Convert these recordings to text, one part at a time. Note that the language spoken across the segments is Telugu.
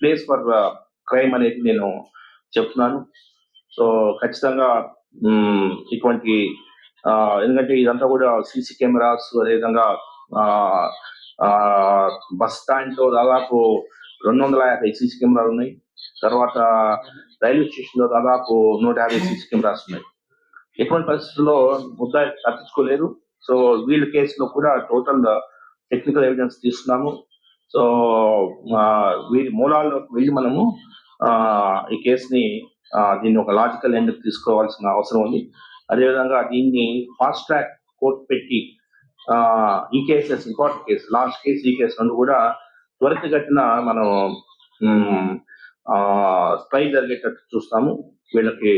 ప్లేస్ ఫర్ క్రైమ్ అనేది నేను చెప్తున్నాను. సో ఖచ్చితంగా ఇటువంటి ఎందుకంటే ఇదంతా కూడా సీసీ కెమెరాస్ అదేవిధంగా ఆ, బస్ స్టాండ్లో దాదాపు రెండు వందల యాభై సీసీ కెమెరాలు ఉన్నాయి. తర్వాత రైల్వే స్టేషన్లో దాదాపు నూట యాభై సీసీ కెమెరాస్ ఉన్నాయి. ఎటువంటి పరిస్థితుల్లో ముద్ద తప్పించుకోలేదు సో వీళ్ళ కేసులో కూడా టోటల్ టెక్నికల్ ఎవిడెన్స్ తీసుకున్నాము సో వీరి మూలాల్లోకి వెళ్ళి మనము ఆ, ఈ కేసుని దీన్ని ఒక లాజికల్ ఎండ్ తీసుకోవాల్సిన అవసరం ఉంది. అదేవిధంగా దీన్ని ఫాస్ట్ ట్రాక్ కోర్టు పెట్టి ఆ, ఈ cases important case last case ఈ కేసు రెండు కూడా త్వరితగతిన మనం స్ట్రై జరిగేటట్టు చూస్తాము. వీళ్ళకి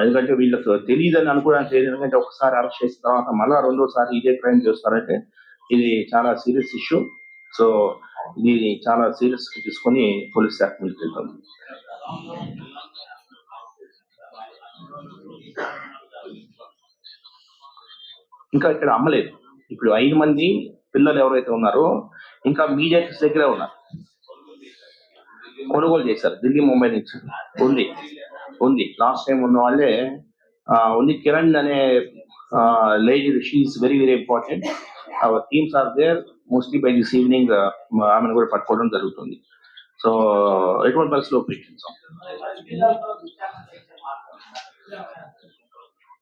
ఎందుకంటే వీళ్ళకి తెలియదని అనుకోవడానికి లేదు. ఎందుకంటే ఒకసారి అరెస్ట్ చేసిన తర్వాత మళ్ళా రెండోసారి ఇదే క్రైమ్ చేస్తారంటే ఇది చాలా సీరియస్ ఇష్యూ సో ఇది చాలా సీరియస్ తీసుకొని పోలీస్ శాఖ ముందుకు వెళ్తాం ఇంకా ఇక్కడ అమ్మలేదు. ఇప్పుడు ఐదు మంది పిల్లలు ఎవరైతే ఉన్నారో ఇంకా మీడియా దగ్గరే ఉన్నారు. కొనుగోలు చేశారు. ఢిల్లీ ముంబై నుంచి. ఉంది. ఉంది. లాస్ట్ టైం ఉన్న వాళ్ళే ఉంది. కిరణ్ అనే lady she's very very important our teams are there mostly by this evening ఆమెను కూడా పట్టుకోవడం జరుగుతుంది. సో ఎటువంటి పరిస్థితుల్లో ఉపయోగించాం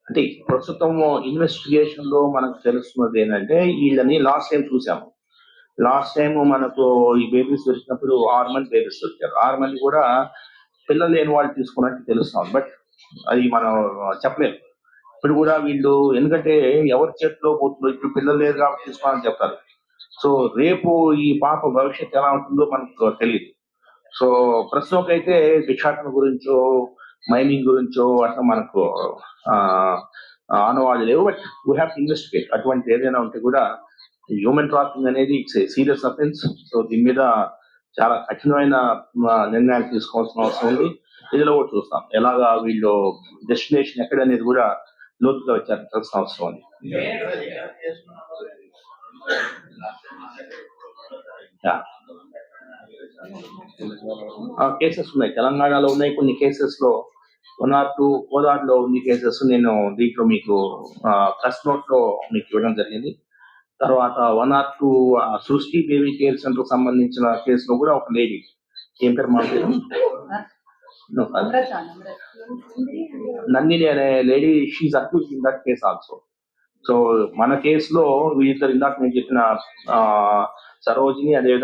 అంటే ప్రస్తుతం ఇన్వెస్టిగేషన్లో మనకు తెలుస్తున్నది ఏంటంటే వీళ్ళని లాస్ట్ టైం చూసాము. లాస్ట్ టైం మనకు ఈ బేబీస్ దొరికినప్పుడు ఆరు మంది బేబీస్ దొరికారు. ఆరు మంది కూడా పిల్లలు లేని వాళ్ళు తీసుకున్నట్టు తెలుస్తాం బట్ అది మనం చెప్పలేము. ఇప్పుడు కూడా వీళ్ళు ఎందుకంటే ఎవరి చేతిలో పోతుందో ఇప్పుడు పిల్లలు లేరు కాబట్టి తీసుకోవాలని చెప్తారు. సో రేపు ఈ పాప భవిష్యత్తు ఎలా ఉంటుందో మనకు తెలియదు సో ప్రస్తుతం భిక్షాటన గురించో మైనింగ్ గురించో అట్లా మనకు ఆ, ఆనవాళ్ళు లేవు. But we have to investigate అటువంటి ఏదైనా ఉంటే కూడా హ్యూమన్ ట్రాఫింగ్ అనేది ఇట్స్ సీరియస్ అఫెన్స్ సో దీని మీద చాలా కఠినమైన నిర్ణయాలు తీసుకోవాల్సిన అవసరం ఉంది. ఇదిలో కూడా చూస్తాం. ఎలాగా వీళ్ళు డెస్టినేషన్ ఎక్కడ అనేది కూడా లోతుగా విచారించాల్సిన అవసరం ఉంది Yeah. కేసెస్ ఉన్నాయి తెలంగాణలో ఉన్నాయి. కొన్ని కేసెస్లో వన్ ఆర్ టూ కోదాడులో ఉంది కేసెస్ నేను దీంట్లో మీకు ప్రెస్ నోట్లో మీకు ఇవ్వడం జరిగింది. తర్వాత one or two Srishti baby care centre సంబంధించిన కేసులో కూడా ఒక లేడీ. ఏం పేరు మా నందిని అనే lady she's accuse in that case also so మన కేసులో వీళ్ళిద్దరు ఇందాక నేను చెప్పిన ఆ, సరోజిని అదే